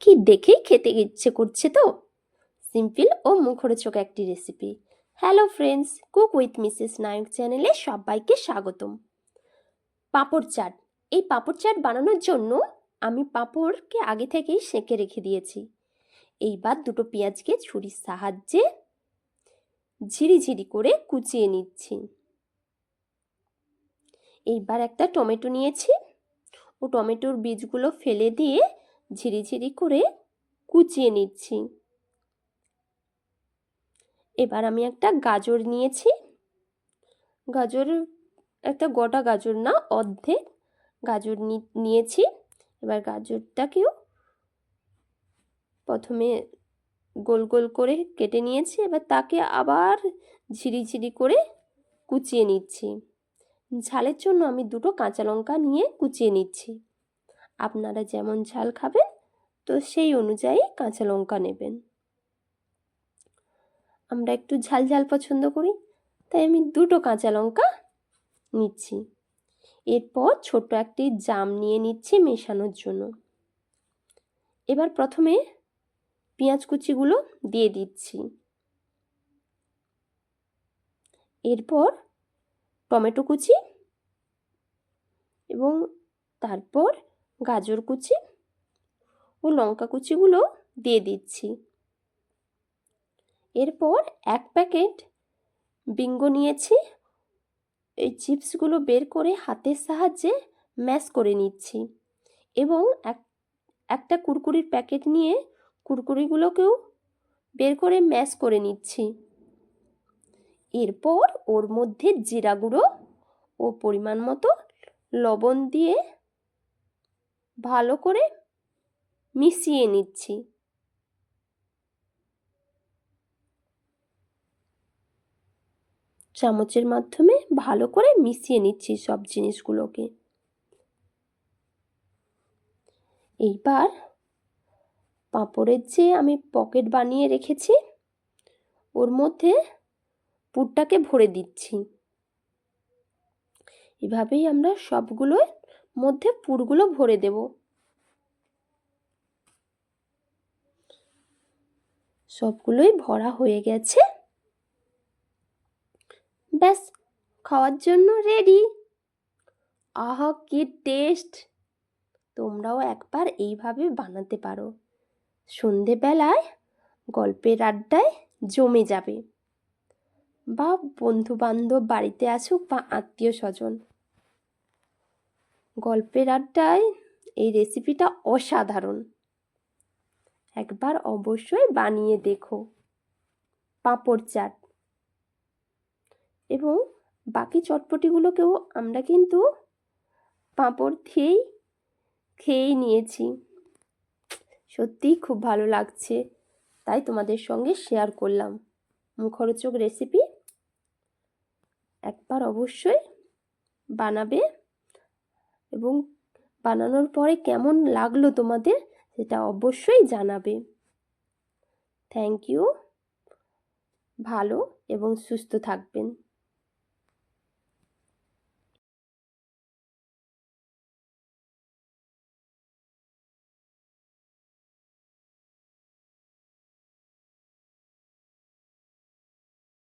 কি দেখেই খেতে ইচ্ছে করছে তো? সিম্পল ও মুখরোচক একটি recipe hello friends cook with Mrs Nayak চ্যানেলে সবাইকে স্বাগতম। পাঁপড় চাট। এই পাঁপড় চাট বানানোর জন্য আমি পাঁপড়কে আগে থেকেই সেঁকে রেখে দিয়েছি। এইবার দুটো পেঁয়াজকে ছুরির সাহায্যে ঝিরিঝিরি করে কুচিয়ে নিচ্ছি। এইবার একটা টমেটো নিয়েছি। ও টমেটোর বীজগুলো ফেলে দিয়ে ঝিরিঝিরি করে কুচিয়ে নিচ্ছি। এবার আমি একটা গাজর নিয়েছি। গাজর, একটা গোটা গাজর না, অর্ধেক গাজর নিয়েছি। এবার গাজরটাকেও প্রথমে গোল গোল করে কেটে নিয়েছি। এবার তাকে আবার ঝিরিঝিরি করে কুচিয়ে নিচ্ছি। ঝালের জন্য আমি দুটো কাঁচা লঙ্কা নিয়ে কুচিয়ে নিচ্ছি। আপনারা যেমন ঝাল খাবেন, তো সেই অনুযায়ী কাঁচা লঙ্কা নেবেন। আমরা একটু ঝাল ঝাল পছন্দ করি, তাই আমি দুটো কাঁচা লঙ্কা নিচ্ছি। এরপর ছোট একটি জাম নিয়ে নিচ্ছি মেশানোর জন্য। এবার প্রথমে পেঁয়াজ কুচিগুলো দিয়ে দিচ্ছি। এরপর টমেটো কুচি এবং তারপর গাজর কুচি ও লঙ্কা কুচিগুলো দিয়ে দিচ্ছি। এরপর এক প্যাকেট বিঙ্গো নিয়েছি। এই চিপসগুলো বের করে হাতের সাহায্যে ম্যাশ করে নিচ্ছি এবং এক, একটা কুরকুরির প্যাকেট নিয়ে কুরকুরিগুলোকেও বের করে ম্যাশ করে নিচ্ছি। এরপর ওর মধ্যে জিরা গুঁড়ো ও পরিমাণ মতো লবণ দিয়ে ভালো করে মিশিয়ে নিচ্ছি। চামচের মাধ্যমে ভালো করে মিশিয়ে নিচ্ছি সব জিনিসগুলোকে। এইবার পাঁপড়ের যে আমি পকেট বানিয়ে রেখেছি, ওর মধ্যে পুরটাকে ভরে দিচ্ছি। এভাবেই আমরা সবগুলোর মধ্যে পুরগুলো ভরে দেব। সবগুলোই ভরা হয়ে গেছে। ব্যাস, খাওয়ার জন্য রেডি আহা, কি টেস্ট তোমরাও একবার এইভাবে বানাতে পারো। সন্ধেবেলায়, গল্পের আড্ডায় জমে যাবে। বা বন্ধু বান্ধব বাড়িতে আসুক বা আত্মীয় স্বজন গল্পের আড্ডায় এই রেসিপিটা অসাধারণ। একবার অবশ্যই বানিয়ে দেখো। পাঁপড় চাট। এবং বাকি চটপটিগুলোকেও আমরা কিন্তু পাঁপড় দিয়েই খেয়েই নিয়েছি। সত্যিই খুব ভালো লাগছে। তাই তোমাদের সঙ্গে শেয়ার করলাম। মুখরোচক রেসিপি একবার অবশ্যই বানাবে। এবং বানানোর পরে কেমন লাগল তোমাদের সেটা অবশ্যই জানাবে। থ্যাংক ইউ ভালো এবং সুস্থ থাকবেন।